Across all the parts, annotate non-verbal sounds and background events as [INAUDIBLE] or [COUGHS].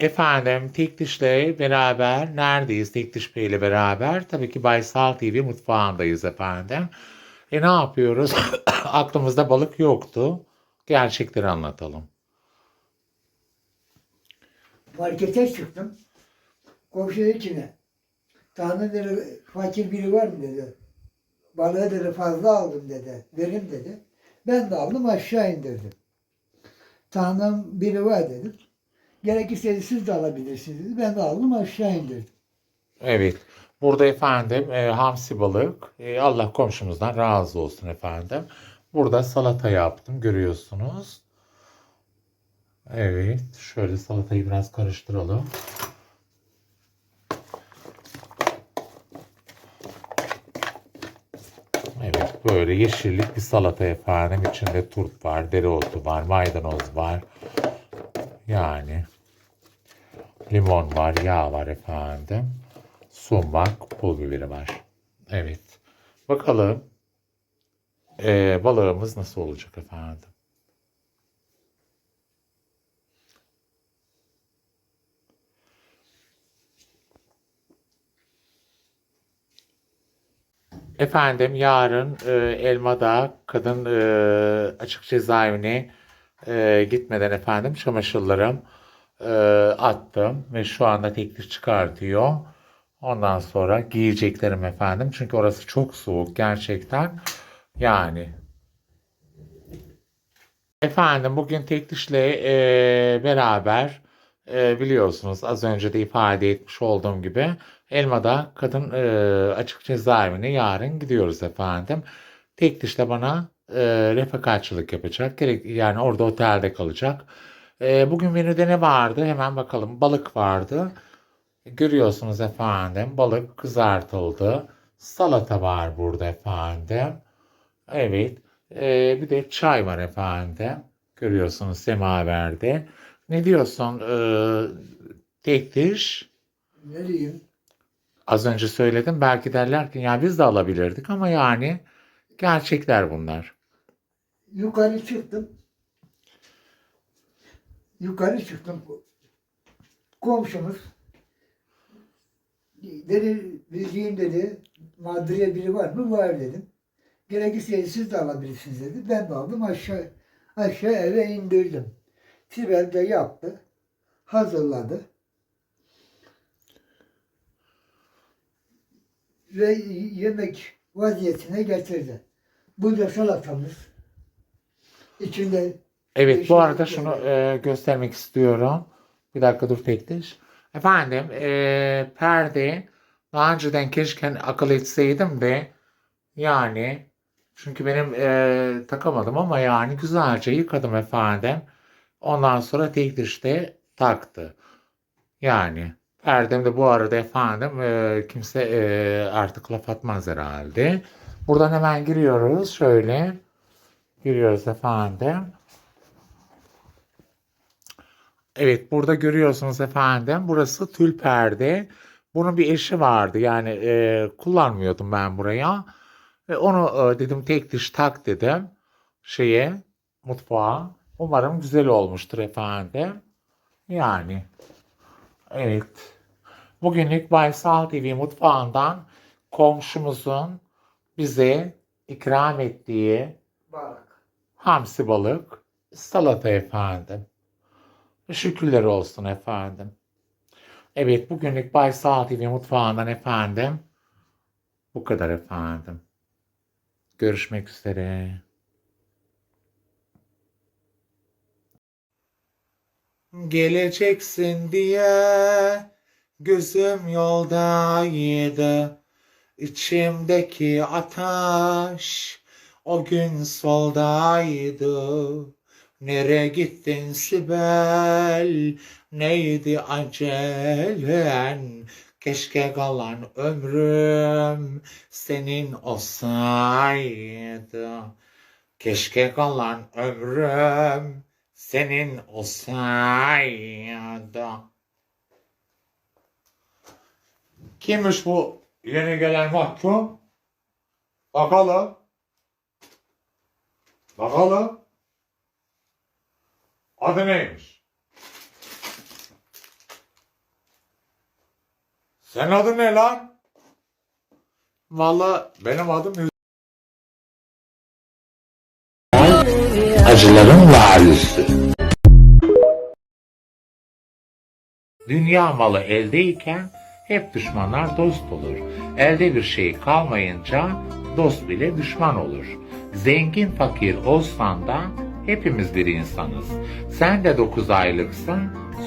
Efendim tek dişle beraber neredeyiz tek diş Bey ile beraber? Tabii ki Baysal TV mutfağındayız efendim. E ne yapıyoruz? [COUGHS] Aklımızda balık yoktu. Gerçekleri anlatalım. Markete çıktım. Komşu dedi ki? Tanrı dedi, fakir biri var mı dedi. Balığı dedi fazla aldım dedi. Verin dedi. Ben de aldım aşağı indirdim. Tanrı'nın biri var dedim. Gerekirse siz de alabilirsiniz. Ben de aldım aşağı indirdim. Evet. Burada efendim e, hamsi balık. E, Allah komşumuzdan razı olsun efendim. Burada salata yaptım görüyorsunuz. Evet. Şöyle salatayı biraz karıştıralım. Evet böyle yeşillik bir salata efendim. İçinde turp var, dereotu var, maydanoz var. Yani limon var, yağ var efendim. Sumak, pul biberi var. Evet. Bakalım eee, balığımız nasıl olacak efendim? Efendim yarın e, Elma'da kadın e, açık cezaevine e, gitmeden efendim çamaşırlarım e, attım ve şu anda teklif çıkartıyor. Ondan sonra giyeceklerim efendim. Çünkü orası çok soğuk gerçekten. Yani. Efendim bugün Tekliş'le e, beraber e, biliyorsunuz az önce de ifade etmiş olduğum gibi Elma'da kadın e, açık cezaevine yarın gidiyoruz efendim. Tekliş de bana e, refakatçılık yapacak. Gerek, yani orada otelde kalacak. E, bugün menüde ne vardı? Hemen bakalım. Balık vardı. Görüyorsunuz efendim. Balık kızartıldı. Salata var burada efendim. Evet. E, bir de çay var efendim. Görüyorsunuz semaverde. Ne diyorsun e, Tekliş? Ne diyeyim? Az önce söyledim. Belki derler ki ya biz de alabilirdik ama yani gerçekler bunlar. Yukarı çıktım. Yukarı çıktım. Komşumuz dedi, bildiğim dedi, mağduriye biri var mı? Var dedim. Gerekirse siz de alabilirsiniz dedi. Ben de aldım aşağı, aşağı eve indirdim. Sibel de yaptı. Hazırladı. Ve yemek vaziyetine getirdi. Bu da salatamız. İçinde Evet bu arada şunu ederim. e, göstermek istiyorum. Bir dakika dur Tektiş. Efendim e, perde daha önceden keşke akıl etseydim de yani çünkü benim e, takamadım ama yani güzelce yıkadım efendim. Ondan sonra Tektiş de taktı. Yani perdem de bu arada efendim e, kimse e, artık laf atmaz herhalde. Buradan hemen giriyoruz şöyle. Giriyoruz efendim. Evet burada görüyorsunuz efendim. Burası tül perde. Bunun bir eşi vardı. Yani e, kullanmıyordum ben buraya. Ve onu e, dedim tek diş tak dedim. Şeye mutfağa. Umarım güzel olmuştur efendim. Yani. Evet. Bugünlük Baysal TV mutfağından komşumuzun bize ikram ettiği balık. hamsi balık, salata efendim. Şükürler olsun efendim. Evet bugünlük Baysal TV mutfağından efendim. Bu kadar efendim. Görüşmek üzere. Geleceksin diye gözüm yoldaydı. İçimdeki ateş o gün soldaydı. Nere gittin Sibel? Neydi acelen? Keşke kalan ömrüm senin olsaydı. Keşke kalan ömrüm senin olsaydı. Kimmiş bu yeni gelen mahkum? Bakalım. Bakalım. Adı neymiş? Senin adın ne lan? Valla benim adım Hüseyin. Acıların varisi. Dünya malı eldeyken hep düşmanlar dost olur. Elde bir şey kalmayınca dost bile düşman olur. Zengin fakir olsan da hepimiz bir insanız. Sen de dokuz aylıksın,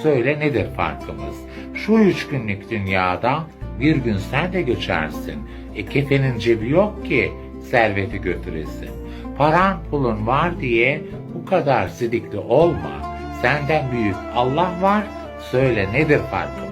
söyle nedir farkımız? Şu üç günlük dünyada bir gün sen de göçersin. E kefenin cebi yok ki serveti götüresin. Paran pulun var diye bu kadar sidikli olma. Senden büyük Allah var, söyle nedir farkımız?